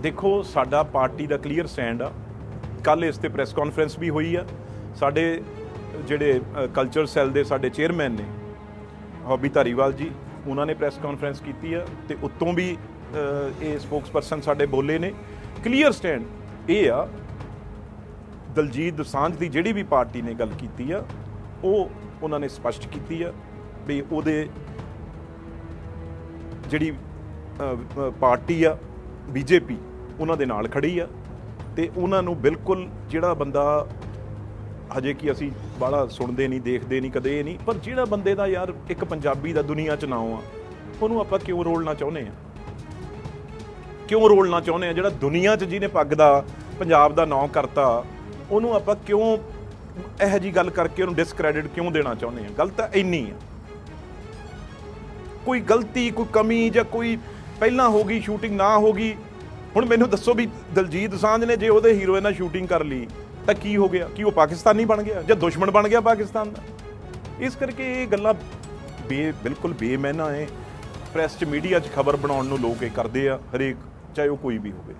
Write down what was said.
ਦੇਖੋ ਸਾਡਾ ਪਾਰਟੀ ਦਾ clear stand ਆ। ਕੱਲ ਇਸ ਤੇ ਪ੍ਰੈਸ ਕਾਨਫਰੰਸ ਵੀ ਹੋਈ ਆ। ਸਾਡੇ ਜਿਹੜੇ ਕਲਚਰ ਸੈੱਲ ਦੇ ਸਾਡੇ ਚੇਅਰਮੈਨ ਨੇ ਹੌਬੀ ਧਾਰੀਵਾਲ ਜੀ ਉਹਨਾਂ ਨੇ ਪ੍ਰੈਸ ਕਾਨਫਰੰਸ ਕੀਤੀ ਆ ਤੇ ਉੱਤੋਂ ਵੀ ਅ, ਇਹ ਸਪੋਕਸਪਰਸਨ ਸਾਡੇ ਬੋਲੇ ਨੇ। ਕਲੀਅਰ ਸਟੈਂਡ ਇਹ ਆ ਦਲਜੀਤ ਦੋਸਾਂਝ ਦੀ ਜਿਹੜੀ ਵੀ ਪਾਰਟੀ ਨੇ ਗੱਲ ਕੀਤੀ ਆ ਉਹ ਉਹਨਾਂ ਨੇ ਸਪਸ਼ਟ ਕੀਤੀ ਆ ਵੀ ਉਹਦੇ ਜਿਹੜੀ ਪਾਰਟੀ ਆ ਬੀਜੇਪੀ ਉਹਨਾਂ ਦੇ ਨਾਲ ਖੜੀ ਆ ਤੇ ਉਹਨਾਂ ਨੂੰ ਬਿਲਕੁਲ ਜਿਹੜਾ ਬੰਦਾ ਹਜੇ ਕੀ ਅਸੀਂ ਬਾਹਲਾ ਸੁਣਦੇ ਨਹੀਂ, ਦੇਖਦੇ ਨਹੀਂ, ਕਦੇ ਇਹ ਨਹੀਂ, ਪਰ ਜਿਹੜਾ ਬੰਦੇ ਦਾ ਯਾਰ ਇੱਕ ਪੰਜਾਬੀ ਦਾ ਦੁਨੀਆ 'ਚ ਨਾਮ ਆ, ਉਹਨੂੰ ਆਪਾਂ ਕਿਉਂ ਰੋਲਣਾ ਚਾਹੁੰਦੇ ਆ? ਕਿਉਂ ਰੋਲਣਾ ਚਾਹੁੰਦੇ ਆ? ਜਿਹੜਾ ਦੁਨੀਆ 'ਚ ਜਿਹਨੇ ਪੱਗ ਦਾ ਪੰਜਾਬ ਦਾ ਨਾਂ ਕਰਤਾ, ਉਹਨੂੰ ਆਪਾਂ ਕਿਉਂ ਇਹੋ ਜੀ ਗੱਲ ਕਰਕੇ ਉਹਨੂੰ ਡਿਸਕ੍ਰੈਡਿਟ ਕਿਉਂ ਦੇਣਾ ਚਾਹੁੰਦੇ ਆ? ਗਲਤ ਤਾਂ ਇੰਨੀ ਆ। ਕੋਈ ਗਲਤੀ, ਕੋਈ ਕਮੀ ਜਾਂ ਕੋਈ ਪਹਿਲਾਂ ਹੋ ਗਈ ਸ਼ੂਟਿੰਗ ਨਾ ਹੋ ਗਈ। ਹੁਣ ਮੈਨੂੰ ਦੱਸੋ ਵੀ ਦਲਜੀਤ ਸਾਂਝ ਨੇ ਜੇ ਉਹਦੇ ਹੀਰੋਇਨ ਨਾਲ ਸ਼ੂਟਿੰਗ ਕਰ ਲਈ, ਤਾਂ ਕੀ ਹੋ ਗਿਆ? ਕੀ ਉਹ ਪਾਕਿਸਤਾਨੀ ਬਣ ਗਿਆ ਜਾਂ ਦੁਸ਼ਮਣ ਬਣ ਗਿਆ ਪਾਕਿਸਤਾਨ ਦਾ? ਇਸ ਕਰਕੇ ਇਹ ਗੱਲਾਂ ਬੇ, ਬਿਲਕੁਲ ਬੇਮੈਨਾ ਹੈ ਪ੍ਰੈਸ ਚ ਮੀਡੀਆ 'ਚ ਖਬਰ ਬਣਾਉਣ ਨੂੰ ਲੋਕ ਇਹ ਕਰਦੇ ਆ, ਹਰੇਕ, ਚਾਹੇ ਉਹ ਕੋਈ ਵੀ ਹੋਵੇ।